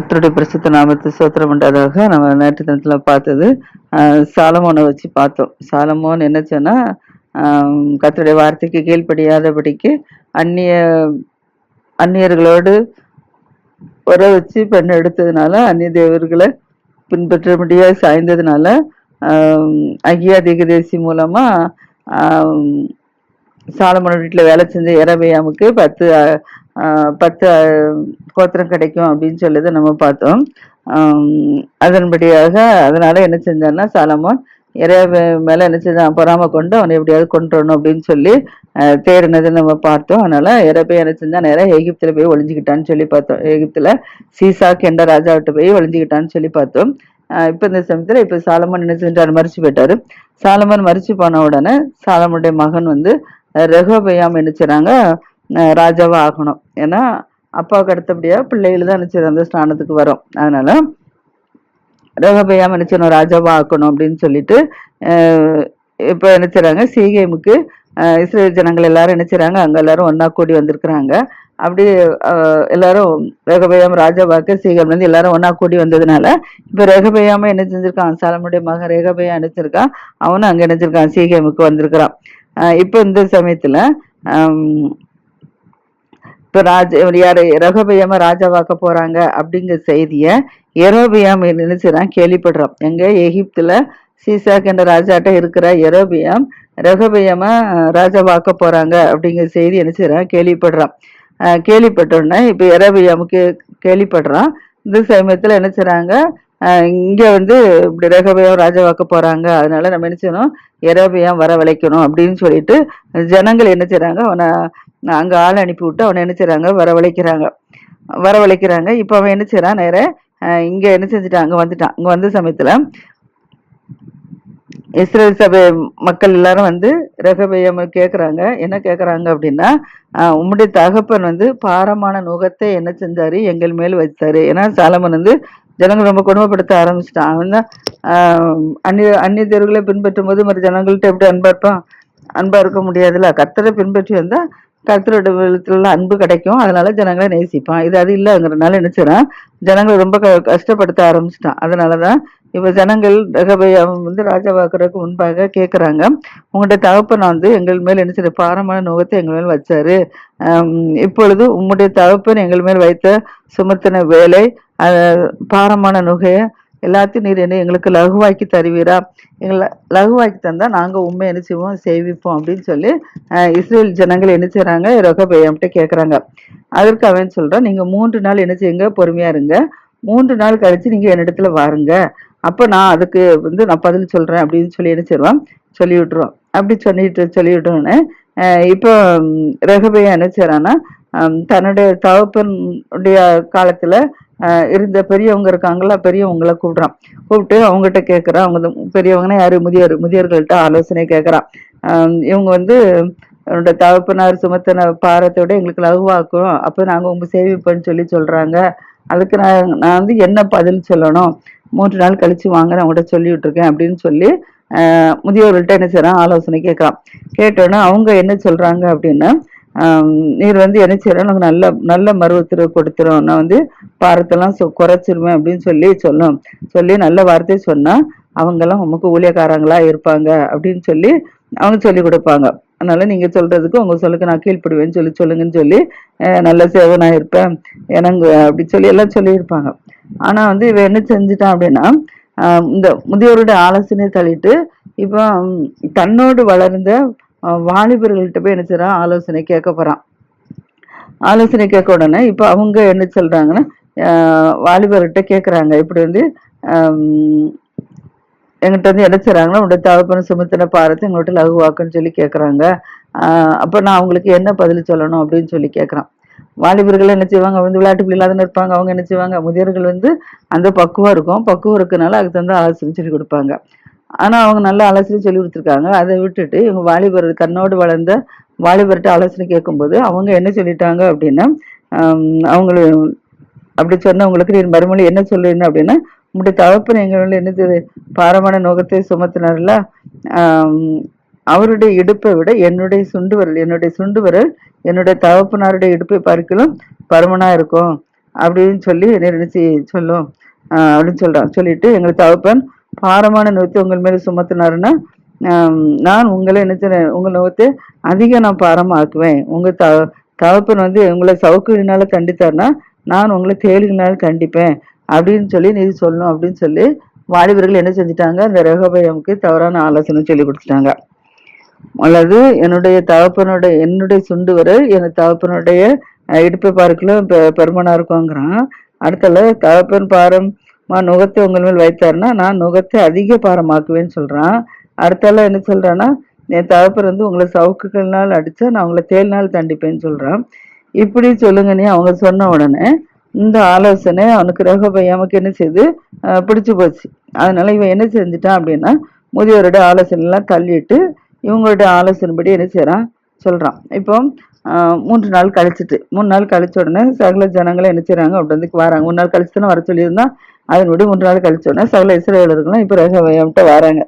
கத்தருடைய பிரசித்த நாமத்தை சோத்திரம் உண்டாதாக நம்ம நேற்று தினத்தில் பார்த்தது. சாலமோனை வச்சு பார்த்தோம். சாலமோன் என்ன சொன்னால் கத்தருடைய வார்த்தைக்கு கீழ்ப்படியாதபடிக்கு அந்நிய அந்நியர்களோடு உற வச்சு பெண் எடுத்ததுனால அந்நிய தேவர்களை பின்பற்ற முடியாது சாய்ந்ததுனால அகியா திகதேசி மூலமாக சாலமோன் வீட்டில் வேலை செஞ்ச இரபையாமுக்கு பத்து பத்து கோத்திரம் கிடைக்கும் அப்படின்னு சொல்லி நம்ம பார்த்தோம். அதன்படியாக அதனால என்ன செஞ்சான்னா சாலமோன் இறைய மேல என்ன செஞ்சான் பொறாம கொண்டு அவனை எப்படியாவது கொண்டுறணும் அப்படின்னு சொல்லி அஹ், தேடினதை நம்ம பார்த்தோம். அதனால இறப்பை என்ன செஞ்சான் நேரம் எகிப்துல போய் ஒளிஞ்சுக்கிட்டான்னு சொல்லி பார்த்தோம். எகிப்துல சீசாக் என்ற ராஜாவிட்ட போய் ஒளிஞ்சுக்கிட்டான்னு சொல்லி பார்த்தோம். இப்போ இந்த சமயத்தில் இப்போ சாலமன் என்ன செஞ்சார் மறிச்சு போயிட்டாரு. சாலமன் மறிச்சு போன உடனே சாலமனுடைய மகன் வந்து ரெகோபயாம் என்ன செய்றாங்க ராஜாவாக ஆகணும். ஏன்னா அப்பாவுக்கு அடுத்தபடியாக பிள்ளைகள் தான் நினைச்சது அந்த ஸ்தானத்துக்கு வரும். அதனால ரெகோபயாம் நினைச்சணும் ராஜாவா ஆக்கணும் அப்படின்னு சொல்லிட்டு இப்போ இப்ப நினைச்சாங்க சீகேமுக்கு இஸ்ரேல் ஜனங்கள் எல்லாரும் நினைச்சாங்க அங்கே எல்லாரும் ஒன்றா கூடி வந்திருக்கிறாங்க. அப்படி எல்லாரும் ரெகபயாம் ராஜாவாக்கு சீகம்லேருந்து எல்லாரும் ஒன்றா கூடி வந்ததுனால இப்போ ரெகபயாம என்ன செஞ்சிருக்கான் சாலமுடைய மகன் ரேகபையா நினைச்சிருக்கான் அவனும் அங்கே நினைச்சிருக்கான் சீகேமுக்கு வந்திருக்கிறான். இப்போ இந்த சமயத்தில் இப்போ ராஜ யார்? ரகபயமா ராஜாவாக்க போகிறாங்க அப்படிங்கிற செய்திய எரோபியாம் நினைச்சுதான் கேள்விப்படுறோம். எங்கே? எகிப்தில் சீசாக் என்ற ராஜாட்ட இருக்கிற எரோபியாம் ரகபயமா ராஜாவாக்க போகிறாங்க அப்படிங்கிற செய்தி நினைச்சுறான் கேள்விப்படுறான் கேள்விப்பட்டோன்னே இப்போ எரோபியாமுக்கு கேள்விப்படுறான். இந்த சமயத்தில் என்ன செய்கிறாங்க இங்கே வந்து இப்படி ரகபயம் ராஜாவாக்க போகிறாங்க அதனால நம்ம என்ன செய்யணும்? எரோபியாம் வரவழைக்கணும் அப்படின்னு சொல்லிட்டு ஜனங்கள் என்ன செய்கிறாங்க அவனை நாங்கள் ஆள் அனுப்பி விட்டு அவனை என்ன செய்கிறாங்க வரவழைக்கிறாங்க. வரவழைக்கிறாங்க. இப்போ அவன் என்ன செய்கிறான் நேர இங்கே என்ன செஞ்சுட்டான்? அங்கே வந்துட்டான். அங்கே வந்த சமயத்தில் இஸ்ரேல் சபை மக்கள் எல்லாரும் வந்து ரெகபயம் கேட்குறாங்க என்ன கேட்குறாங்க அப்படின்னா உம்முடைய தகப்பன் வந்து பாரமான நுகத்தை என்ன செஞ்சாரு? எங்கள் மேல் வச்சாரு ஏன்னா சாலமன் வந்து ஜனங்கள் ரொம்ப கொடுமைப்படுத்த ஆரம்பிச்சிட்டான். அவன் தான் அந்நிய அந்நிய தேர்வுகளை பின்பற்றும் போது மற்ற ஜனங்கள்கிட்ட எப்படி அன்பா இருப்பான் அன்பா இருக்க முடியாதுல்ல? கத்தரை பின்பற்றி வந்தால் கர்த்தரோட விதத்துல அன்பு கிடைக்கும். அதனால ஜனங்களை நேசிப்பான். இது அது இல்லைங்கிறனால என்ன ஜனங்களை ரொம்ப க- கஷ்டப்படுத்த ஆரம்பிச்சிட்டான். அதனாலதான் இப்ப ஜனங்கள் அவன் வந்து ராஜாவாக்குறதுக்கு முன்பாக கேக்குறாங்க. உங்கள்ட்ட தகப்பன் வந்து எங்கள் மேல் என்ன பாரமான நோகத்தை எங்கள் மேல் வச்சாரு. இப்பொழுது உங்களுடைய தகப்பன் எங்கள் மேல் வைத்த சுமத்தின வேலை பாரமான நுகையை எல்லாத்தையும் நீர் என்ன எங்களுக்கு லகுவாக்கி தருவீரா? எங்களை லகுவாக்கி தந்தால் நாங்கள் உண்மை என்ன செய்வோம்? சேவிப்போம் அப்படின்னு சொல்லி இஸ்ரேல் ஜனங்கள் என்ன செய்கிறாங்க ரொகபயம்கிட்ட கேட்குறாங்க அதற்கு அவன் சொல்கிறான் நீங்கள் மூன்று நாள் என்ன செய்யுங்க? பொறுமையாக இருங்க. மூன்று நாள் கழித்து நீங்கள் என்னிடத்துல வாருங்க. அப்போ நான் அதுக்கு வந்து நான் பதில் சொல்கிறேன் அப்படின்னு சொல்லி என்ன செய்வான்? சொல்லி விட்டுருவான் அப்படி சொல்லிட்டு சொல்லி விட்டோன்னே இப்போ ரகபையா என்ன செய்கிறான்னா தன்னுடைய தகப்பனுடைய காலத்தில் இருந்த பெரியவங்க இருக்காங்களா பெரியவங்கள கூப்பிட்றான். கூப்பிட்டு அவங்ககிட்ட கேட்குறான் அவங்க வந்து பெரியவங்கன்னா யாரு? முதியோர் முதியோர்கள்ட்ட ஆலோசனை கேட்குறான் இவங்க வந்து என்னோட தகப்பனார் சுமத்தின பாரத்தை விட எங்களுக்கு லகுவாக்கும் அப்போ நாங்கள் உங்கள் சேவிப்போன்னு சொல்லி சொல்கிறாங்க அதுக்கு நான் நான் வந்து என்ன பதில் சொல்லணும்? மூன்று நாள் கழித்து வாங்க நான் உங்கள்கிட்ட சொல்லி விட்டுருக்கேன் அப்படின்னு சொல்லி முதியோர்கள்ட்ட என்ன செய்கிறான் ஆலோசனை கேட்குறான் கேட்டோன்னே அவங்க என்ன சொல்கிறாங்க அப்படின்னா நீர் வந்து என்ன செய்யறோம்? உனக்கு நல்ல நல்ல மருவத்தில் கொடுத்துரும் நான் வந்து பாரத்தெல்லாம் சொ- குறைச்சிருவேன் அப்படின்னு சொல்லி சொல்லும் சொல்லி நல்ல வார்த்தை சொன்னால் அவங்கெல்லாம் உமக்கு ஊழியக்காரங்களா இருப்பாங்க அப்படின்னு சொல்லி அவங்க சொல்லி கொடுப்பாங்க. அதனால நீங்க சொல்றதுக்கு உங்க சொல்லுக்கு நான் கீழ்ப்படுவேன்னு சொல்லி சொல்லுங்கன்னு சொல்லி நல்ல சேவனா இருப்பேன். எனக்கு அப்படி சொல்லி எல்லாம் சொல்லியிருப்பாங்க. ஆனா வந்து இவன் என்ன செஞ்சுட்டான் அப்படின்னா இந்த முதியோருடைய ஆலோசனை தள்ளிட்டு இப்போ தன்னோடு வளர்ந்த வாலிபர்கள்ட்ட போய் என்ன செய்கிறான் ஆலோசனை கேட்க போகிறான் ஆலோசனை கேட்க உடனே இப்போ அவங்க என்ன சொல்கிறாங்கன்னா வாலிபர்கிட்ட கேட்குறாங்க இப்படி வந்து எங்கிட்ட வந்து என்ன செய்றாங்கன்னா உடைய தகப்பன சுமத்தின பாரத்தை எங்கள்கிட்ட லகுவாக்குன்னு சொல்லி கேட்குறாங்க அப்போ நான் அவங்களுக்கு என்ன பதில் சொல்லணும் அப்படின்னு சொல்லி கேட்குறான் வாலிபர்கள் என்ன செய்வாங்க? வந்து விளையாட்டு பிள்ளைகளாக இருப்பாங்க. அவங்க என்ன செய்வாங்க? முதியோர்கள் வந்து அந்த பக்குவம் இருக்கும். பக்குவம் இருக்கனால அதுக்கு தகுந்த ஆலோசனை சொல்லி கொடுப்பாங்க. ஆனால் அவங்க நல்ல ஆலோசனை சொல்லி கொடுத்துருக்காங்க. அதை விட்டுட்டு இவங்க வாலிபர் கண்ணோடு வளர்ந்த வாலிபர்கிட்ட ஆலோசனை கேட்கும்போது அவங்க என்ன சொல்லிட்டாங்க அப்படின்னா அவங்கள அவங்களு அப்படி சொன்னவங்களுக்கு நீ மறுமொழி என்ன சொல்லுன்னு அப்படின்னா உங்களுடைய தகப்பன் எங்களுடைய என்னது பாரமான நோகத்தை சுமத்தினார்ல அவருடைய இடுப்பை விட என்னுடைய சுண்டு விரல் என்னுடைய சுண்டு விரல் என்னுடைய தகப்பனாருடைய இடுப்பை பார்க்கலும் பருமனா இருக்கும் அப்படின்னு சொல்லி நிர்ணயிச்சு சொல்லும் அப்படின்னு சொல்றான். சொல்லிட்டு எங்களுக்கு தகப்பன் பாரமான நோத்தை உங்கள் மேலே சுமத்தினாருன்னா நான் உங்களை என்ன செய்றேன் உங்கள் நோத்தை அதிக நான் பாரமாக்குவேன். உங்கள் த தகப்பன் வந்து உங்களை சவுக்குனால தண்டித்தாருன்னா நான் உங்களை தேளினால தண்டிப்பேன் அப்படின்னு சொல்லி நீ சொல்லணும் அப்படின்னு சொல்லி வாலிபர்கள் என்ன செஞ்சுட்டாங்க? அந்த ரகபயமுக்கு தவறான ஆலோசனை சொல்லி கொடுத்துட்டாங்க. அல்லது என்னுடைய தகப்பனுடைய என்னுடைய சுண்டு வரை என் தகப்பனுடைய இடுப்பை பார்க்கலாம் பெ- பெருமனா இருக்குங்கிறான் அடுத்தல தகப்பன் பாரம் மா நுகத்தை உங்கள் மேல் வைத்தாருன்னா நான் நுகத்தை அதிக பாரமாக்குவேன்னு சொல்கிறான் அடுத்தால என்ன சொல்கிறான்னா என் தகப்பர் வந்து உங்களை சவுக்குகள்னால் அடித்தா நான் உங்களை நாள் தண்டிப்பேன்னு சொல்கிறான் இப்படி சொல்லுங்க நீ அவங்க சொன்ன உடனே இந்த ஆலோசனை அவனுக்கு ரகபையாமக்கு என்ன செய்து பிடிச்சி பிடிச்சு போச்சு. அதனால இவன் என்ன செஞ்சுட்டான் அப்படின்னா முதியோரோட ஆலோசனை எல்லாம் தள்ளிட்டு இவங்களோட ஆலோசனைப்படி என்ன செய்கிறான் சொல்கிறான் இப்போ மூன்று நாள் கழிச்சிட்டு மூணு நாள் கழிச்ச உடனே சகல ஜனங்களை என்ன செய்கிறாங்க அப்படி வந்து வராங்க. மூணு நாள் கழிச்சு தானே வர சொல்லியிருந்தான் அதனுடைய மூன்று நாள் கழிச்ச உடனே சகல இஸ்ரேலர்களும் இப்போ ரகவயம்கிட்ட வராங்க.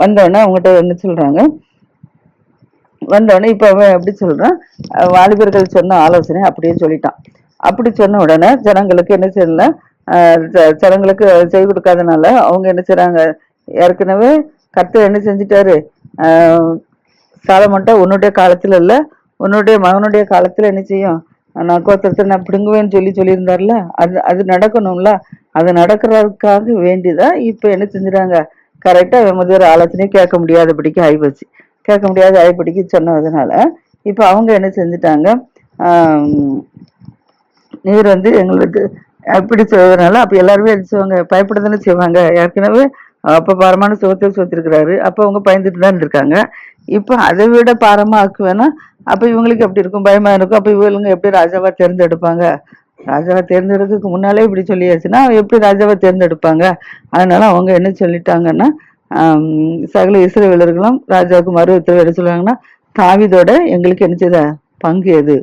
வந்தோடனே அவங்ககிட்ட என்ன சொல்கிறாங்க வந்தோடனே இப்போ அவன் எப்படி சொல்கிறான் வாலிபர்கள் சொன்ன ஆலோசனை அப்படியே சொல்லிட்டான். அப்படி சொன்ன உடனே ஜனங்களுக்கு என்ன செய்யல ஜனங்களுக்கு செய்து கொடுக்காதனால அவங்க என்ன செய்கிறாங்க ஏற்கனவே கர்த்தர் என்ன செஞ்சிட்டாரு? ஆஹ் சாலமன்ட்ட உன்னுடைய காலத்தில் இல்லை உன்னுடைய மகனுடைய காலத்தில் என்ன செய்யும்? நான் கோத்திரத்தை நான் பிடுங்குவேன்னு சொல்லி சொல்லியிருந்தார்ல அது அது நடக்கணும்ல அது நடக்கிறதுக்காக வேண்டிதான் இப்போ என்ன செஞ்சுறாங்க கரெக்டாக முதியோர் ஆலோசனை கேட்க முடியாதபடிக்கு ஆயிப்போச்சு. கேட்க முடியாத ஆயிப்படிக்கு சொன்னதுனால இப்போ அவங்க என்ன செஞ்சுட்டாங்க? நீர் வந்து எங்களுக்கு அப்படி செய்வதனால அப்போ எல்லாருமே என்ன செய்வாங்க? பயப்படுதானே செய்வாங்க. ஏற்கனவே அப்போ பாரமான சுகத்தை சுத்திருக்கிறாரு அப்போ அவங்க பயந்துட்டு தான் இருந்திருக்காங்க. இப்போ அதை விட பாரமாக ஆக்குவேன்னா அப்போ இவங்களுக்கு எப்படி இருக்கும்? பயமாக இருக்கும். அப்போ இவங்க எப்படி ராஜாவாக தேர்ந்தெடுப்பாங்க? ராஜாவை தேர்ந்தெடுக்கிறதுக்கு முன்னாலே இப்படி சொல்லியாச்சுன்னா எப்படி ராஜாவை தேர்ந்தெடுப்பாங்க? அதனால அவங்க என்ன சொல்லிட்டாங்கன்னா சகல இஸ்ரவேலர்களும் ராஜாவுக்கு மறு உத்தரவு என்ன சொல்லுவாங்கன்னா தாவிதோட எங்களுக்கு என்ன செய்த? பங்கு எது?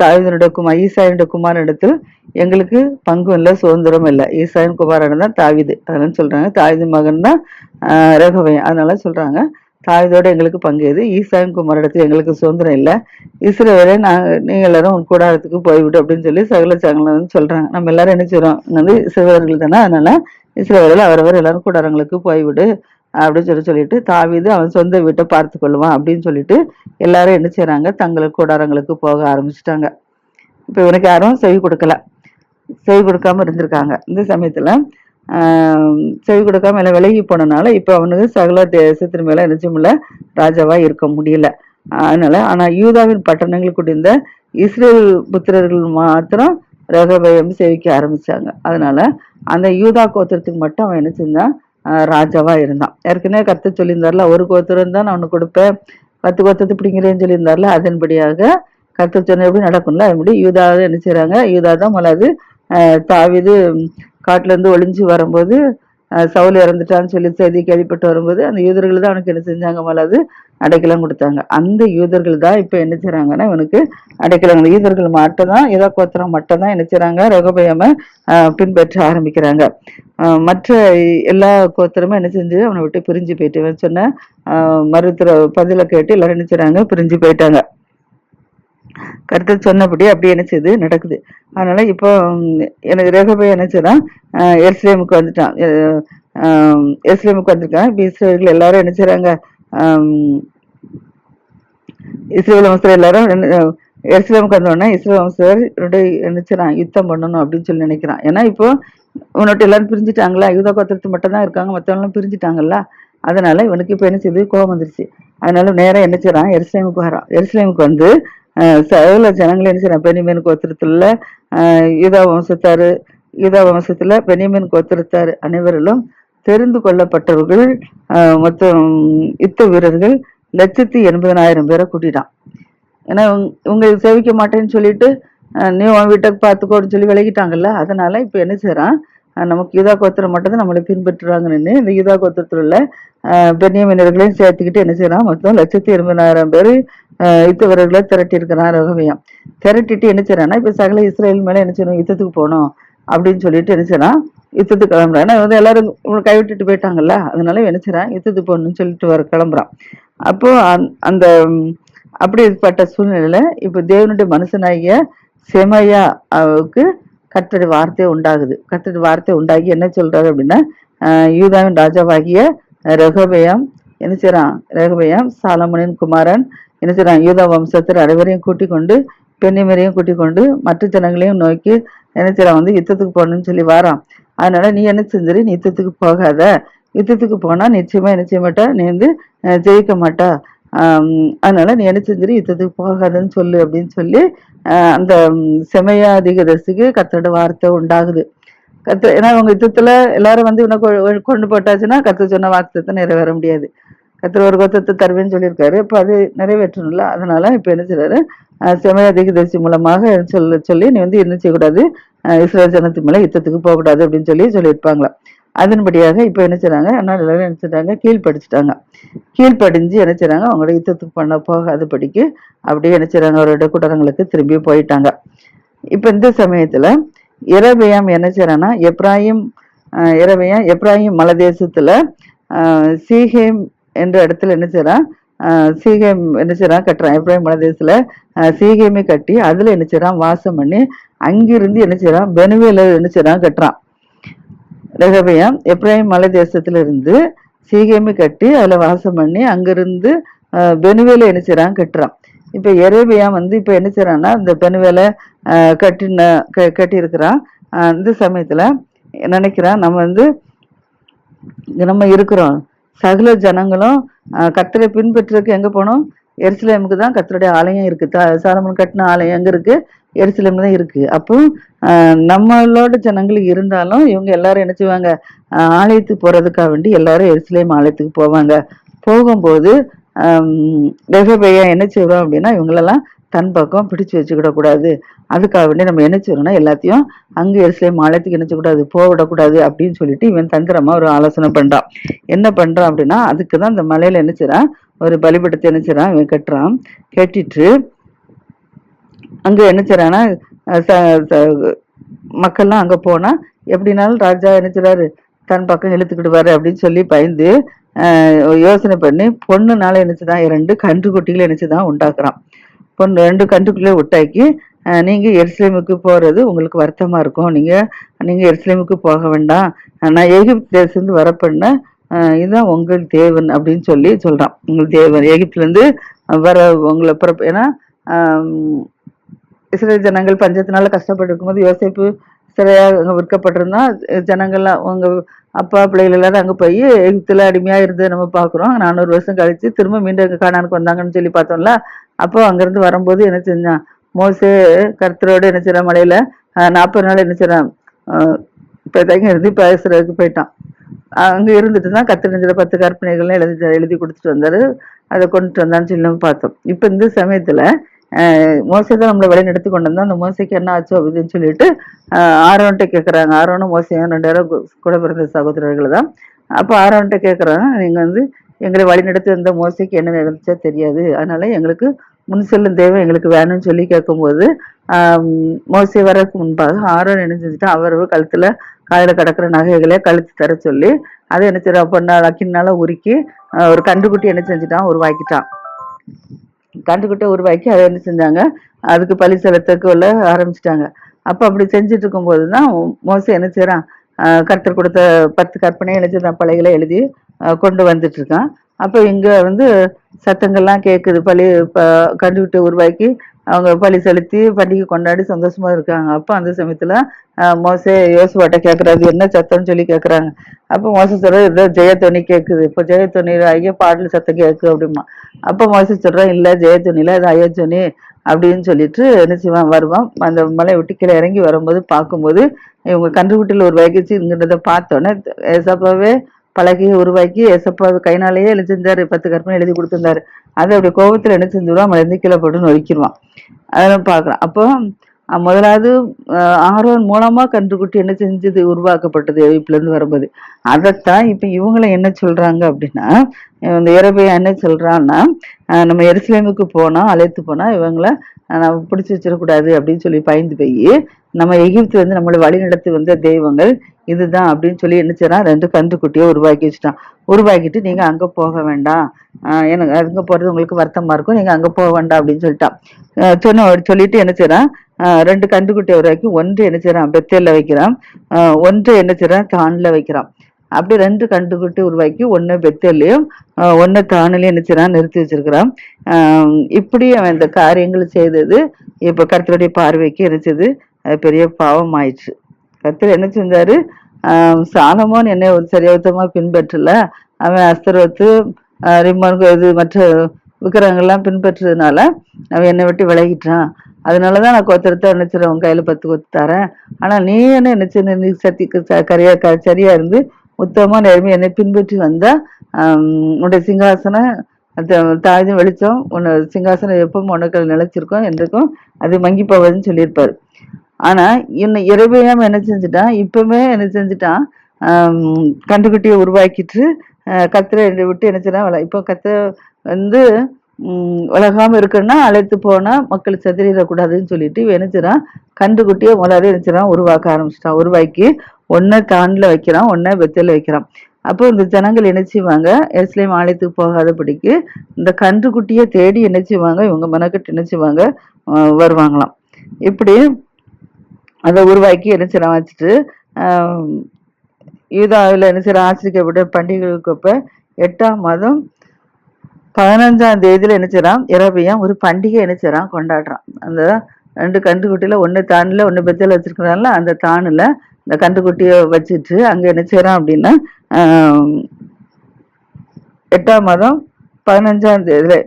தாவிதனுடைய குமார் ஈசாயனுடைய குமாரிடத்தில் எங்களுக்கு பங்கும் இல்லை சுதந்திரம் இல்லை. ஈசாயன் குமாரன் தான் தாவீது. அதெல்லாம் சொல்றாங்க தாவிது மகன் தான் ரகவையன். அதனால சொல்றாங்க தாவீதோட எங்களுக்கு பங்கு எது? ஈசாயின் குமாரிடத்தில் எங்களுக்கு சுதந்திரம் இல்லை. இஸ்ரவேலே நாங்கள் நீங்கள் எல்லாரும் உன் கூடாரத்துக்கு போய்விடு அப்படின்னு சொல்லி சகல சகலம் வந்து நம்ம எல்லாரும் என்ன செய்கிறோம் வந்து இஸ்ரேவர்கள் தானே? அதனால இஸ்ரவேலில் அவரவர் எல்லாரும் கூடாரங்களுக்கு போய்விடு அப்படின்னு சொல்லி சொல்லிட்டு தாவிது அவன் சொந்த வீட்டை பார்த்து கொள்ளுவான் அப்படின்னு சொல்லிட்டு எல்லாரும் என்ன செய்கிறாங்க தங்களுக்கு கூடாரங்களுக்கு போக ஆரம்பிச்சிட்டாங்க. இப்போ இவனுக்கு யாரும் செவி கொடுக்கல. செவி கொடுக்காம இருந்திருக்காங்க. இந்த சமயத்தில் செவி கொடுக்காம எல்லாம் விலகி போனனால இப்போ அவனுக்கு சகல தேசத்தின் மேலே நிச்சயமில்ல ராஜாவாக இருக்க முடியல. அதனால ஆனால் யூதாவின் பட்டணங்கள் குடிந்த இஸ்ரேல் புத்திரர்கள் மாத்திரம் ரகபயம் சேவிக்க ஆரம்பிச்சாங்க. அதனால அந்த யூதா கோத்திரத்துக்கு மட்டும் அவன் என்ன செஞ்சான்? ராஜாவாக ராஜாவா இருந்தான். ஏற்கனவே கத்த சொல்லியிருந்தார்ல ஒரு கோத்திரம் தான் நான் உனக்கு கொடுப்பேன். பத்து கோத்திரத்தை பிடிங்கிறேன்னு சொல்லியிருந்தார்ல அதன்படியாக கத்த சொன்ன எப்படி நடக்கும்ல. அப்படி யூதா என்ன செய்கிறாங்க யூதா தான் மலாது தாவிது காட்டிலேருந்து ஒளிஞ்சு வரும்போது சவுல் இறந்துட்டான்னு சொல்லி செய்தி கேள்விப்பட்டு வரும்போது அந்த யூதர்கள் தான் அவனுக்கு என்ன செஞ்சாங்க? மலாது அடைக்கலம் கொடுத்தாங்க. அந்த யூதர்கள் தான் இப்போ என்ன செய்கிறாங்கன்னா இவனுக்கு அடைக்கலம். யூதர்கள் மட்டும் தான் ஏதோ கோத்திரம் மட்டும் தான் என்ன செய்கிறாங்க ரகபயம பின்பற்ற ஆரம்பிக்கிறாங்க. மற்ற எல்லா கோத்திரமும் என்ன செஞ்சு அவனை விட்டு பிரிஞ்சு போயிட்டு இவன் சொன்ன மருத்துவ பதில கேட்டு எல்லாரும் என்ன செய்கிறாங்க பிரிஞ்சு போயிட்டாங்க. கருத்து சொன்னபடி அப்படி என்ன செய்யுது நடக்குது. அதனால இப்போ எனக்கு ரேகபை என்ன செய்றான் ஆஹ் வந்துட்டான். எஸ்லேமுக்கு வந்திருக்கான். இப்போ இஸ்ரேலர்கள் எல்லாரும் என்ன செய்றாங்க இஸ்ரேல் வம்சர் எல்லாரும் என்ன- எருசலேமுக்கு வந்தோடனே இஸ்ரேல் வம்சர் என்ன செய்றான் யுத்தம் பண்ணணும் அப்படின்னு சொல்லி நினைக்கிறான். ஏன்னா இப்போ உன்னோட்டு எல்லாரும் பிரிஞ்சுட்டாங்களா யூதா கோத்திரத்து மட்டும் தான் இருக்காங்க மற்றவங்களும் பிரிஞ்சுட்டாங்கல்ல. அதனால இவனுக்கு இப்போ என்ன செய்யுது கோபம் வந்துருச்சு. அதனால நேரம் என்ன செய்றான் எருசலேமுக்கு வரான். எருசலேமுக்கு வந்து சகல ஜனங்கள் என்ன பெனிமீன் பெனிமேன் கோத்திரத்துல ஆஹ் யூதா வம்சத்தாரு யூதா வம்சத்துல கோத்திரத்தார் அனைவரிலும் தெரிந்து கொள்ளப்பட்டவர்கள் மொத்தம் யுத்த வீரர்கள் லட்சத்தி எண்பதனாயிரம் பேரை கூட்டிட்டான். ஏன்னா இவங்க- இவங்க சேவிக்க மாட்டேன்னு சொல்லிட்டு நீ உன் வீட்டுக்கு பார்த்துக்கோன்னு சொல்லி விலகிட்டாங்கல்ல அதனால இப்போ என்ன செய்கிறான் நமக்கு யூதா கோத்திரம் மட்டும் தான் நம்மளை பின்பற்றுறாங்கன்னு இந்த யூதா கோத்திரத்தில் உள்ள அஹ், பென்னியமினர்களையும் சேர்த்துக்கிட்டு என்ன செய்யறான் மொத்தம் லட்சத்தி எண்பதாயிரம் பேர் யுத்தவர்களை திரட்டி இருக்கிறான் ரகவியம் திரட்டிட்டு என்ன செய்யறான்னா இப்போ சகல இஸ்ரேல் மேலே என்ன செய்யணும்? யுத்தத்துக்கு போகணும் அப்படின்னு சொல்லிட்டு என்ன செய்யறான்? யுத்தத்துக்கு கிளம்புறான். ஏன்னா வந்து எல்லாரும் கைவிட்டுட்டு போயிட்டாங்கல்ல? அதனால என்ன செய்யறான்? யுத்தத்துக்கு போகணும்னு சொல்லிட்டு வர கிளம்புறான். அப்போ அந்த- அந்த அப்படிப்பட்ட சூழ்நிலையில இப்போ தேவனுடைய மனுஷனாகிய செமையாவுக்கு கர்த்தர் வார்த்தை உண்டாகுது. கர்த்தர் வார்த்தை உண்டாகி என்ன சொல்றாரு அப்படின்னா யூதாவின் ராஜாவாகிய ரெகபெயாம் என்ன செய்யறான் ரெகபெயாம் சாலமனின் குமாரன் என்ன செய்யறான் யூதா வம்சத்தில் அனைவரையும் கூட்டிக் கொண்டு பெண்ணிமரையும் கூட்டிக் கொண்டு மற்ற ஜனங்களையும் நோக்கி என்ன செய்யறான் வந்து யுத்தத்துக்கு போகணும்னு சொல்லி வாரான். அதனால நீ என்ன செஞ்சிரு? நீ யுத்தத்துக்கு போகாத. யுத்தத்துக்கு போனா நிச்சயமா என்ன செய்ய மாட்டா நீ வந்து ஜெயிக்க மாட்டா. அதனால நீ என்ன செஞ்சிரு? யுத்தத்துக்கு போகாதன்னு சொல்லு அப்படின்னு சொல்லி அந்த செமையாதிகதசிக்கு கத்தோட வார்த்தை உண்டாகுது. கத்து ஏன்னா அவங்க யுத்தத்துல எல்லாரும் வந்து இன்னும் கொண்டு போட்டாச்சுன்னா கத்து சொன்ன வாக்குத்தத்தை நிறைவேற முடியாது. கத்தர் ஒரு கொத்தத்தை தருவேன்னு சொல்லியிருக்காரு. இப்போ அது நிறைவேற்றணும்ல. அதனால இப்போ என்ன செய்யறாரு அஹ் செமையாதிகதர்சி மூலமாக சொல்ல சொல்லி நீ வந்து என்ன செய்யக்கூடாது? அஹ் இஸ்ரேல் ஜனத்து மேல யுத்தத்துக்கு போகக்கூடாது அப்படின்னு சொல்லி சொல்லியிருப்பாங்களாம். அதன்படியாக இப்போ என்ன செய்றாங்க அதனால எல்லாரும் என்ன செய்றாங்க கீழ்ப்படிச்சிட்டாங்க கீழ்ப்படிஞ்சு என்ன செய்கிறாங்க அவங்களோட யுத்தத்துக்கு பண்ண போகாதபடிக்கு அப்படியே என்ன செய்றாங்க அவரோட கூட்டரங்களுக்கு திரும்பி போயிட்டாங்க. இப்போ இந்த சமயத்துல இரவையாம் என்ன செய்றான்னா எப்ராஹிம் அஹ் எப்ராஹிம் மலதேசத்துல அஹ் சீகேம் என்ற இடத்துல என்ன செய்றான் சீகேம் என்ன செய்றான் கட்டுறான். எப்ராஹிம் மலதேசத்தில் அஹ் கட்டி அதுல என்ன செய்றான் வாசம் பண்ணி அங்கிருந்து என்ன செய்றான் பெனுவேல என்ன செய்றான் கட்டுறான். ரெகபெயாம் எப்ராஹிம் மலை தேசத்துல இருந்து சீகேமி கட்டி அதுல வாசம் பண்ணி அங்கிருந்து பெனுவேலை என்ன செய்கிறான் கட்டுறான். இப்ப எரேபியா வந்து இப்ப என்ன செய்கிறான்னா இந்த பெனுவேலை கட்டின க- கட்டி இந்த சமயத்துல நினைக்கிறான் நம்ம வந்து நம்ம இருக்கிறோம். சகல ஜனங்களும் கத்தரை பின்பற்றுறதுக்கு எங்க போனோம்? எருசலேமுக்கு தான் கத்தருடைய ஆலயம் இருக்குது சாலமன் கட்டின ஆலயம் எங்கே இருக்குது எருசலேம் தான் இருக்குது அப்போ நம்மளோட ஜனங்கள் இருந்தாலும் இவங்க எல்லாரும் என்ன செய்வாங்க? ஆலயத்துக்கு போகிறதுக்காக வேண்டி எல்லாரும் எருசலேம் ஆலயத்துக்கு போவாங்க. போகும்போது ரெஃபபையா என்ன செய்வோம் அப்படின்னா இவங்களெல்லாம் தன் பக்கம் பிடிச்சு வச்சுக்கிடக்கூடாது அதுக்காக வேண்டி நம்ம என்ன செய்யணும்னா எல்லாத்தையும் அங்கே எருசலேம் மாலத்துக்கு என்ன போகவிடக்கூடாது போக விடக்கூடாது அப்படின்னு சொல்லிட்டு இவன் தந்திரமாக ஒரு ஆலோசனை பண்ணுறான் என்ன பண்ணுறான் அப்படின்னா அதுக்கு தான் இந்த மலையில் என்ன செய்கிறான் ஒரு பலிபடத்தை என்ன இவன் கட்டுறான். கட்டிட்டு அங்கே என்ன செய்கிறான்னா மக்கள்லாம் அங்கே போனால் எப்படினாலும் ராஜா என்ன தன் பக்கம் இழுத்துக்கிடுவாரு அப்படின்னு சொல்லி பயந்து யோசனை பண்ணி பொண்ணுனால என்னச்சுதான் ரெண்டு கன்றுக்குட்டிகளை என்னச்சுதான் உண்டாக்குறான். பொண்ணு ரெண்டு கண்டுக்குள்ளே விட்டாக்கி நீங்கள் எருசலேமுக்கு போகிறது உங்களுக்கு வருத்தமாக இருக்கும். நீங்கள் நீங்கள் எருசலேமுக்கு போக வேண்டாம். நான் எகிப்து தேசத்துலேருந்து வரப்பண்ண இதுதான் உங்கள் தேவன் அப்படின்னு சொல்லி சொல்கிறான் உங்கள் தேவன். எகிப்துலேருந்து வர உங்களை பிறப்பு ஏன்னா இஸ்ரேல் ஜனங்கள் பஞ்சத்தினால கஷ்டப்பட்டு இருக்கும்போது யோசிப்பு சிறையாக அங்கே விற்கப்பட்டிருந்தா ஜனங்கள்லாம் அவங்க அப்பா பிள்ளைகள் எல்லாரும் அங்கே போய் எகிப்தில் அடிமையாக இருந்து நம்ம பார்க்குறோம். நானூறு வருஷம் கழித்து திரும்ப மீண்டும் எங்கள் காணானுக்கு வந்தாங்கன்னு சொல்லி பார்த்தோம்ல அப்போ அங்கேருந்து வரும்போது என்ன செஞ்சான்? மோசே கர்த்தரோடு என்ன செய்யறான் மலையில் நாற்பது நாள் என்ன செய்யறான் இப்போ தங்க இருந்து பேசுறதுக்கு போயிட்டான். அங்கே இருந்துட்டு தான் கத்து பத்து கற்பனைகள்லாம் எழுதி எழுதி கொடுத்துட்டு வந்தார். அதை கொண்டுட்டு வந்தான்னு சொல்லி பார்த்தோம். இப்போ இந்த சமயத்தில் மோசை தான் நம்மளை வழி நடத்தி கொண்டு வந்தோம் அந்த மோசைக்கு என்ன ஆச்சோ அப்படின்னு சொல்லிட்டு ஆரோன்ட்ட கேட்குறாங்க ஆரோனும் மோசையும் ரெண்டு பேரும் கூட பிறந்த சகோதரர்கள் தான். அப்போ ஆரோன்ட்ட கேட்குறாங்க நீங்கள் வந்து எங்களை வழிநடத்தி வந்த மோசைக்கு என்ன நடந்துச்சா தெரியாது. அதனால எங்களுக்கு முன் செல்லும் தேவை எங்களுக்கு வேணும்னு சொல்லி கேட்கும்போது மோசை மோசே வரதுக்கு முன்பாக ஆரோன் என்ன செஞ்சுட்டா அவர் கழுத்துல காயில கிடக்கிற நகைகளை கழுத்து தர சொல்லி அதை என்ன செய்யறா பொண்ணால் அக்கினால உருக்கி ஒரு கண்டுக்குட்டி என்ன செஞ்சுட்டான் உருவாக்கிட்டான். கண்டுக்கிட்ட உருவாக்கி அதை என்ன செஞ்சாங்க அதுக்கு பழி செலுத்தக்கு உள்ள ஆரம்பிச்சிட்டாங்க. அப்போ அப்படி செஞ்சுட்டு இருக்கும்போது தான் மோசை என்ன செய்கிறான் ஆஹ் கர்த்தர் கொடுத்த பத்து கற்பனை எழுதி தான் பழைகளை எழுதி கொண்டு வந்துட்டு இருக்கான் அப்போ இங்கே வந்து சத்தங்கள்லாம் கேட்குது பழி இப்போ கண்டுக்கிட்டு உருவாக்கி அவங்க பழி செலுத்தி பண்டிகை கொண்டாடி சந்தோஷமாக இருக்காங்க. அப்போ அந்த சமயத்தில் மோசே யோசுவாட்ட கேட்குறாரு என்ன சத்தம்னு சொல்லி கேட்குறாங்க அப்போ மோச சொல்கிற ஏதோ ஜெயத்துணி கேட்குது இப்போ ஜெயத்தொனி ஐயோ பாடல் சத்தம் கேட்கு அப்படிமா அப்போ மோச சொல்கிறேன் இல்லை ஜெயத்துணியில் இது ஐயத்தொனி அப்படின்னு சொல்லிட்டு என்ன செய்வான் வருவான். அந்த மலை விட்டு கீழே இறங்கி வரும்போது பார்க்கும்போது இவங்க கன்றுகுட்டியில் ஒரு வகிச்சு இங்கிறத பார்த்தோன்னே ஏசப்பாவே பலகையை உருவாக்கி எசப்பா கைனாலேயே எழுந்திருந்தார் பத்து கற்பனை எழுதி கொடுத்துருந்தாரு. அதை அப்படி கோபத்தில் என்ன செஞ்சுருவான்? மறந்து கீழே போட்டு நொறுக்கிடுவான் அதெல்லாம் பார்க்கலாம். அப்போ முதலாவது ஆர்வம் மூலமாக கன்றுக்குட்டி என்ன செஞ்சது உருவாக்கப்பட்டது எகிப்துல இருந்து வரும்போது. அதைத்தான் இப்போ இவங்கள என்ன சொல்கிறாங்க அப்படின்னா இந்த இரபையா என்ன சொல்கிறான்னா நம்ம எருசலேமுக்கு போனால் அழைத்து போனால் இவங்கள நம்ம பிடிச்சி வச்சிடக்கூடாது அப்படின்னு சொல்லி பயந்து போய் நம்ம எகிப்து வந்து நம்மளை வழி நடத்தி வந்த தெய்வங்கள் இதுதான் அப்படின்னு சொல்லி என்ன செய்யறான் ரெண்டு கன்றுக்குட்டியை உருவாக்கி வச்சுட்டான். உருவாக்கிட்டு நீங்கள் அங்கே போக வேண்டாம். எனக்கு அங்கே போகிறது உங்களுக்கு வருத்தமாக இருக்கும். நீங்கள் அங்கே போக வேண்டாம் அப்படின்னு சொல்லிட்டான். சொன்ன சொல்லிட்டு என்ன செய்யறான்? ரெண்டு கண்டுக்குட்டியை உருவாக்கி ஒன்று என்ன செய்கிறான் பெத்தேல்ல வைக்கிறான். ஒன்று என்ன செய்கிறான் தானில் வைக்கிறான். அப்படி ரெண்டு கண்டுக்குட்டி உருவாக்கி ஒன்று பெத்தையிலையும் ஒன்று தானிலையும் என்ன செய்கிறான் நிறுத்தி வச்சிருக்கிறான். இப்படி அவன் இந்த காரியங்கள் செய்தது இப்போ கருத்தருடைய பார்வைக்கு என்னச்சது அது பெரிய பாவம் ஆயிடுச்சு கருத்தர் என்ன செஞ்சாரு? ஆஹ் சாலமோன் என்னை ஒரு சரியாத்தமா பின்பற்றல. அவன் அஸ்தரத்து ரிம்மன் இது மற்ற விக்கிரகங்கள்லாம் பின்பற்றதுனால அவன் என்னை விட்டு விலகிட்டான். அதனால தான் நான் கொத்தரத்தை நினைச்சிட உன் கையில் பத்து கொத்து தரேன். ஆனால் நீ என்ன நினைச்சு நீ சத்தி ச- கரியா க- சரியா இருந்து உத்தமமாக நேர்மை என்னை பின்பற்றி வந்தால் உன்னுடைய சிங்காசனம் தாழ்ந்து வெளிச்சம் உன்னை சிங்காசனம் எப்பவும் உனக்கு நிலைச்சிருக்கோம் என்றைக்கும் அது மங்கி போவதுன்னு சொல்லியிருப்பார். ஆனால் என்ன இரவையாம என்ன செஞ்சுட்டான்? இப்பவுமே என்ன செஞ்சுட்டான்? கண்டுக்குட்டியை உருவாக்கிட்டு கத்திர விட்டு என்ன செய்யறான் இப்போ கத்த வந்து உலகாமல் இருக்குன்னா அழைத்து போனால் மக்கள் செதறிடக்கூடாதுன்னு சொல்லிட்டு இவன் கன்றுக்குட்டியை முதலாவது கண்டுக்குட்டியை உருவாக்க ஆரம்பிச்சிட்டான். உருவாக்கி ஒன்றை தாண்டில் வைக்கிறான் ஒன்றை வெத்தையில் வைக்கிறான். அப்போ இந்த ஜனங்கள் என்ன செய்வாங்க? எஸ்லேம் ஆலயத்துக்கு போகாதபடிக்கு இந்த கன்றுக்குட்டியை தேடி என்ன செய்வாங்க? இவங்க மெனக்கட்டு என்ன செய்வாங்க? வருவாங்களாம். இப்படி அதை உருவாக்கி என்ன செய்யலாம் வச்சுட்டு யூதாவில் என்ன செய்யற ஆச்சரிக்கப்பட்ட பண்டிகைகளுக்கு அப்போ எட்டாம் மாதம் பதினஞ்சாம் தேதியில் என்ன செய்றான்? ஒரு பண்டிகை என்ன கொண்டாடுறான். அந்த ரெண்டு கண்டுக்குட்டியில் ஒன்று தானில் ஒன்று பெத்தில் வச்சுருக்கிறாங்கள அந்த தானில் இந்த கன்றுக்குட்டியை வச்சுட்டு அங்கே என்ன செய்கிறான் அப்படின்னா எட்டாம் மாதம் பதினஞ்சாம் தேதியில்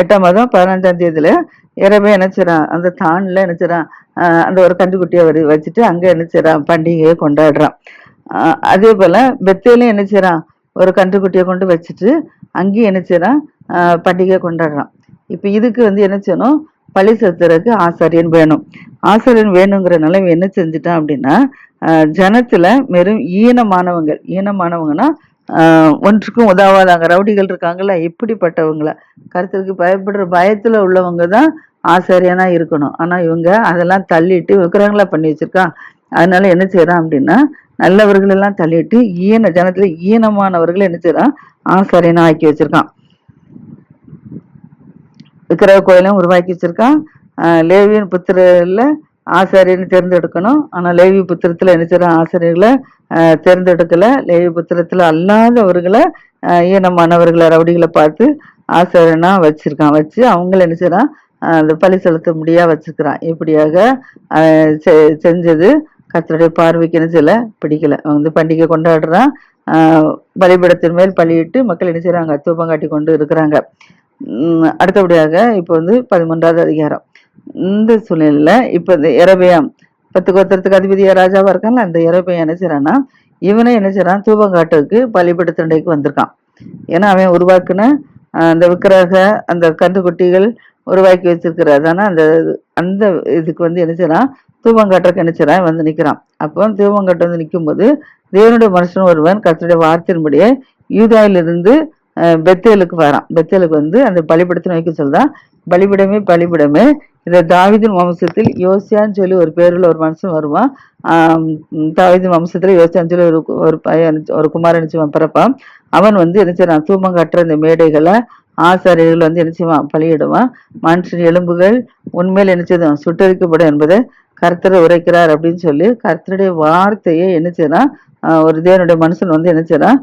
எட்டாம் மாதம் பதினஞ்சாம் தேதியில் இரவே என்ன அந்த தானில் என்ன அந்த ஒரு கண்டுக்குட்டியை வரி வச்சுட்டு அங்கே என்ன பண்டிகையை கொண்டாடுறான். அதே போல் பெத்தையிலையும் என்ன ஒரு கன்றுக்குட்டியை கொண்டு வச்சுட்டு அங்கேயும் என்ன செய்றான் பண்டிகை கொண்டாடுறான். இப்போ இதுக்கு வந்து என்ன செய்யணும்? பழி செலுத்துறதுக்கு ஆசாரியன் வேணும். ஆசாரியன் வேணுங்கிறனால இவன் என்ன செஞ்சுட்டான் அப்படின்னா ஜனத்தில் ஜனத்துல வெறும் ஈனமானவங்க ஈனமானவங்கன்னா ஒன்றுக்கும் உதவாதாங்க. ரவுடிகள் இருக்காங்கல்ல இப்படிப்பட்டவங்கள. கருத்துக்கு பயப்படுற பயத்துல உள்ளவங்க தான் ஆசாரியனா இருக்கணும். ஆனா இவங்க அதெல்லாம் தள்ளிட்டு விக்கிரங்களா பண்ணி வச்சிருக்கான் அதனால என்ன செய்யறான் அப்படின்னா நல்லவர்கள் எல்லாம் தள்ளிட்டு ஈன ஜனத்துல ஈனமானவர்கள் என்ன செய்யறான்? ஆசாரியனா ஆக்கி வச்சிருக்கான். விக்கிரக கோயிலும் உருவாக்கி வச்சிருக்கான். லேவியன் புத்திரர்ல ஆசாரியனை தேர்ந்தெடுக்கணும். ஆனா லேவி புத்திரத்துல என்ன செய்யறான்? ஆசிரியர்களை தேர்ந்தெடுக்கல. லேவி புத்திரத்துல அல்லாதவர்களை ஈனமானவர்களை ரவுடிகளை பார்த்து ஆசாரியனா வச்சிருக்கான். வச்சு அவங்கள என்ன செய்யறான்? அந்த பழி செலுத்த முடியா வச்சிருக்கிறான். இப்படியாக செ- செஞ்சது. கத்தருடைய பார்வைக்கு என்ன பிடிக்கல. அவன் வந்து பண்டிகை கொண்டாடுறான். பலிபடத்தின் பலிபீடத்தின் மேல் பலியிட்டு மக்கள் என்ன செய்யறாங்க தூபம் காட்டி கொண்டு இருக்கிறாங்க. அடுத்தபடியாக இப்போ வந்து பதிமூன்றாவது அதிகாரம். இந்த சூழ்நிலையில இப்போ இந்த இரபயம் பத்து கோத்திரத்துக்கு அதிபதியா ராஜாவா இருக்கான்ல அந்த இரபயம் என்ன செய்கிறான்னா இவனே என்ன செய்கிறான் தூபங்காட்டுக்கு காட்டுறதுக்கு வந்திருக்கான். ஏன்னா அவன் உருவாக்குன அந்த விக்கிரக அந்த கன்றுக்குட்டிகள் உருவாக்கி வச்சிருக்கிறார். ஆனா அந்த அந்த இதுக்கு வந்து என்ன செய்கிறான் தூபம் காட்டுறதுக்கு வந்து நிற்கிறான் அப்போ தூபங்காட்டு வந்து நிற்கும்போது தேவனுடைய மனுஷன் ஒருவன் கர்த்தருடைய வார்த்தையின்படியே யூதாயிலிருந்து பெத்தேலுக்கு வரான். பெத்தேலுக்கு வந்து அந்த பலிபடத்தை வைக்க சொல்லுதான் பலிபிடமே பலிபிடமே. இந்த தாவிதின் வம்சத்தில் யோசியான்னு சொல்லி ஒரு பேருள்ள ஒரு மனுஷன் வருவான். தாவிதின் வம்சத்தில் யோசியான்னு சொல்லி ஒரு ஒரு பையன் ஒரு குமாரன் பிறப்பான். அவன் வந்து என்ன செய்றான்? தூமம் கட்டுற இந்த மேடைகளை ஆசாரியர்கள் வந்து என்ன செய்வான்? பலியிடுவான். மனுஷன் எலும்புகள் உண்மையில் என்ன செய்தான்? சுட்டரிக்கப்படும் என்பதை கர்த்தர் உரைக்கிறார் அப்படின்னு சொல்லி கர்த்தருடைய வார்த்தையை என்ன செய்யறான் ஒரு தேவனுடைய மனுஷன் வந்து என்ன செய்யறான்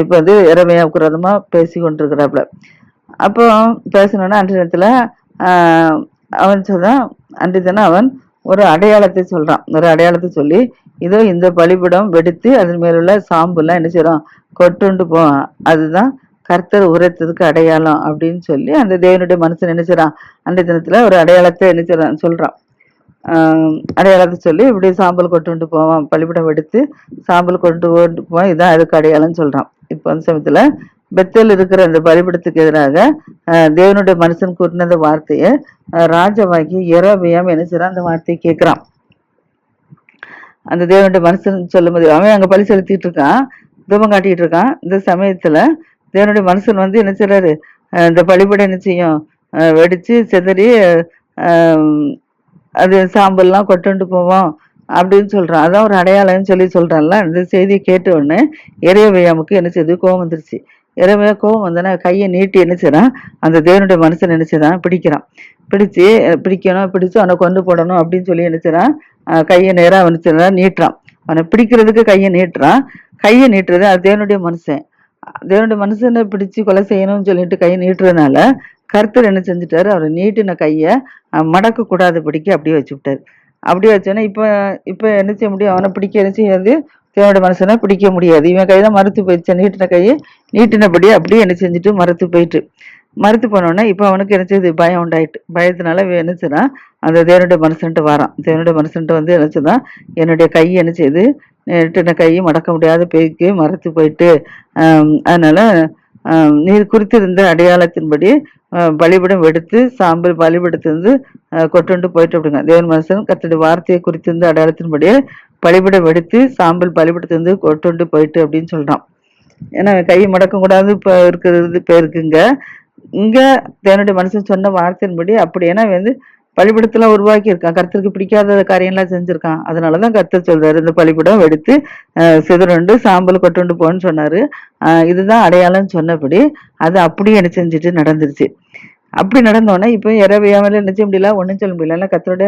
இப்போ வந்து இறமையாக குரதமா பேசி கொண்டிருக்கிறாப்புல. அப்போ பேசணும்னா அன்றைய நேரத்தில் அவன் சொன்னான் அன்றைய தினம் அவன் ஒரு அடையாளத்தை சொல்கிறான் ஒரு அடையாளத்தை சொல்லி இதோ இந்த பழிபடம் வெடித்து அதன் மேலுள்ள சாம்புலாம் என்ன செய்யறோம் கொட்டுண்டு போ அதுதான் கர்த்தர் உரைத்ததுக்கு அடையாளம் அப்படின்னு சொல்லி அந்த தேவனுடைய மனுஷன் என்ன செய்கிறான் அன்றைய தினத்தில் ஒரு அடையாளத்தை என்ன சொல்கிறான் அடையாளத்தை சொல்லி இப்படி சாம்பல் கொண்டு போவான் பலிபிடம் எடுத்து சாம்பல் கொண்டு கொண்டு போவான். இதான் அதுக்கு அடையாளம்னு சொல்கிறான் இப்போ அந்த சமயத்தில் பெத்தல் இருக்கிற அந்த பலிபடத்துக்கு எதிராக தேவனுடைய மனுஷன் கூட்டின அந்த வார்த்தையை ராஜவாக்கி ராஜாவாகி இரவியாம என்ன செய்றான்? அந்த வார்த்தையை கேட்குறான். அந்த தேவனுடைய மனுஷன் சொல்லும்போது அவன் அங்கே பலி செலுத்திட்டு இருக்கான் தூபம் காட்டிட்டு இருக்கான். இந்த சமயத்தில் தேவனுடைய மனுஷன் வந்து என்ன செய்றாரு? இந்த பழிபடம் என்ன செய்யும்? வெடித்து வெடிச்சு சிதறி அது சாம்பல்லாம் கொட்டுண்டு போவோம் அப்படின்னு சொல்கிறான் அதான் ஒரு அடையாளம்னு சொல்லி சொல்கிறான்ல இந்த செய்தியை கேட்ட உடனே இறையவையாமுக்கு என்ன செய்யுது கோவம் வந்துருச்சு. இரவே கோவம் வந்தோன்னா கையை நீட்டி என்ன செய்றான்? அந்த தேவனுடைய மனுஷன் என்ன பிடிக்கிறான். பிடிச்சு பிடிக்கணும் பிடிச்சு அவனை கொண்டு போடணும் அப்படின்னு சொல்லி என்ன கையை நேராக நினைச்சிடா நீட்டுறான். அவனை பிடிக்கிறதுக்கு கையை நீட்டுறான். கையை நீட்டுறது அது தேவனுடைய மனுஷன் தேவனுடைய மனுஷனை பிடிச்சு கொலை செய்யணும்னு சொல்லிட்டு கையை நீட்டுறதுனால கர்த்தர் என்ன செஞ்சுட்டாரு? அவர் நீட்டின கையை மடக்க கூடாதபடிக்கு அப்படியே வச்சு விட்டாரு. அப்படியே வச்சோன்னா இப்போ இப்போ என்ன செய்ய முடியும்? அவனை பிடிக்க என்ன செய்யாது தேவனுடைய மனுஷனை பிடிக்க முடியாது. இவன் கை தான் மறுத்து போயிடுச்சு. நீட்டின கையை நீட்டினபடி அப்படியே என்ன செஞ்சுட்டு மறுத்து போயிட்டு. மறுத்து போனோடனே இப்போ அவனுக்கு என்ன செய்யுது? பயம் உண்டாயிட்டு. பயத்தினால இவன் என்ன அந்த தேவனுடைய மனுஷன்ட்டு வரான். தேவனுடைய மனுஷன்ட்டு வந்து என்ன என்னுடைய கை என்ன செய்யுது? நீட்டின கையை மடக்க முடியாத பேய்க்கு மறுத்து போயிட்டு. அதனால நீர் குறித்திருந்த அடையாளத்தின்படி பலிபடம் எடுத்து சாம்பல் பலிபடத்திலிருந்து கொட்டுண்டு போயிட்டு அப்படிங்க தேவன் மனுஷன் கத்தடி வார்த்தையை குறித்திருந்த அடையாளத்தின்படி பலிபடம் எடுத்து சாம்பல் பலிபீடத்திலிருந்து கொட்டுண்டு போயிட்டு அப்படின்னு சொல்றான். ஏன்னா கை முடக்கக்கூடாது கூடாது இப்போ இருக்கிறது பேருக்குங்க இங்க தேவனுடைய மனுஷன் சொன்ன வார்த்தையின்படி அப்படி ஏன்னா வந்து பழிபடத்தெல்லாம் உருவாக்கி இருக்கான் கர்த்தருக்கு பிடிக்காத காரியம்லாம் செஞ்சிருக்கான். அதனாலதான் கர்த்தர் சொல்றாரு இந்த பழிபடம் எடுத்து சிதறண்டு சாம்பல் கொட்டுண்டு போன்னு சொன்னாரு. இதுதான் அடையாளம் சொன்னபடி அது அப்படியே என்ன செஞ்சுட்டு நடந்துருச்சு. அப்படி நடந்தோடனே இப்போ இறவையாமல் என்ன செய்ய முடியல ஒன்றும் சொல்ல முடியல. கத்தரோட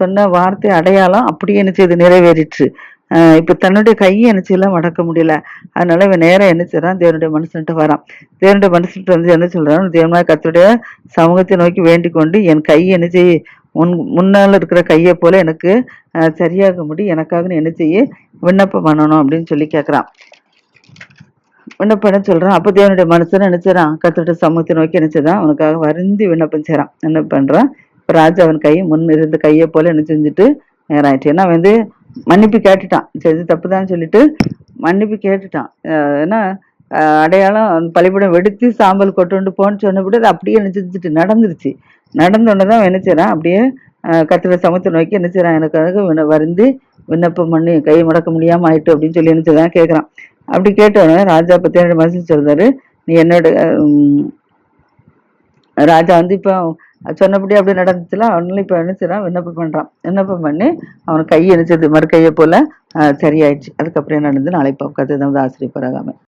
சொன்ன வார்த்தை அடையாளம் அப்படியே என்ன செய்யுது நிறைவேறிடுச்சு இப்போ தன்னுடைய கையை என்ன மடக்க முடியல. அதனால இவன் நேரம் என்ன செய்றான் தேவனுடைய மனுஷன்ட்டு வரான். தேவனுடைய மனுஷன்ட்டு வந்து என்ன சொல்றான்? தேவனாய் கத்துடைய சமூகத்தை நோக்கி வேண்டிக் கொண்டு என் கை என்ன செய்ய முன் முன்னால் இருக்கிற கையை போல எனக்கு சரியாக முடி. எனக்காக நீ என்ன செய்ய விண்ணப்பம் பண்ணணும் அப்படின்னு சொல்லி கேட்குறான் விண்ணப்பம் என்ன சொல்றான். அப்போ தேவனுடைய மனுஷன் நினைச்சிடறான் கத்துட்டு சமூகத்தை நோக்கி நினைச்சதான் அவனுக்காக வருந்தி விண்ணப்பம் செய்கிறான் என்ன பண்றான்? இப்போ ராஜா அவன் கை முன் இருந்த கையை போல என்ன செஞ்சுட்டு நேராயிட்டு ஏன்னா வந்து மன்னிப்பு கேட்டுட்டான். செஞ்சு தப்புதான் சொல்லிட்டு மன்னிப்பு கேட்டுட்டான். ஏன்னா அடையாளம் அந்த வெடித்து சாம்பல் கொட்டுண்டு போன்னு சொன்னபடி அது அப்படியே என்ன நடந்துருச்சு. நடந்த தான் என்ன செய்றான்? அப்படியே கத்திர சமத்தை நோக்கி என்ன செய்கிறான் எனக்காக விண்ண விண்ணப்பம் பண்ணி கை முடக்க முடியாமல் ஆயிட்டு அப்படின்னு சொல்லி என்ன கேட்குறான் அப்படி கேட்டோடனே ராஜா பத்தி ரெண்டு மனசு சொல்றாரு. நீ என்னோட ராஜா வந்து இப்போ சொன்னபடி அப்படி நடந்துச்சுல அவனால இப்போ நினைச்சுதான் விண்ணப்பம் பண்ணுறான் விண்ணப்பம் பண்ணி அவன் கை நினைச்சது மறு கையை போல சரியாயிடுச்சு. அதுக்கப்புறம் என்ன நடந்து நாளை பார்க்காது ஆசிரியப்பராகாம